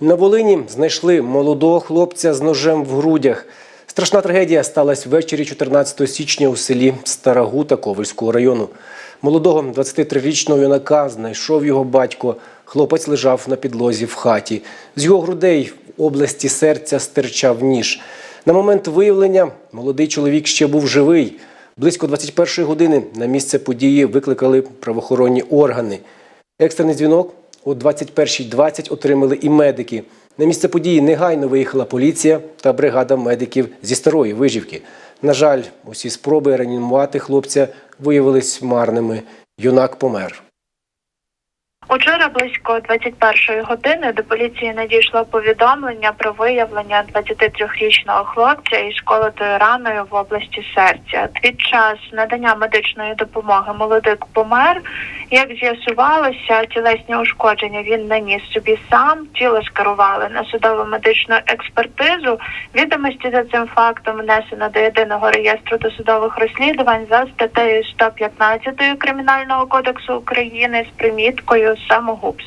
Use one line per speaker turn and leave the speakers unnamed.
На Волині знайшли молодого хлопця з ножем в грудях. Страшна трагедія сталася ввечері 14 січня у селі Старагута Ковальського району. Молодого 23-річного юнака знайшов його батько. Хлопець лежав на підлозі в хаті. З його грудей в області серця стирчав ніж. На момент виявлення молодий чоловік ще був живий. Близько 21-ї години на місце події викликали правоохоронні органи. Екстрений дзвінок о 21.20 отримали і медики. На місце події негайно виїхала поліція та бригада медиків зі старої вижівки. На жаль, усі спроби реанімувати хлопця виявились марними. Юнак помер.
Учора близько 21-ї години до поліції надійшло повідомлення про виявлення 23-річного хлопця із колотою раною в області серця. Під час надання медичної допомоги молодик помер. Як з'ясувалося, тілесні ушкодження він наніс собі сам. Тіло скерували на судово медичну експертизу. Відомості за цим фактом внесено до єдиного реєстру досудових розслідувань за статтею 115 Кримінального кодексу України з приміткою самогубство.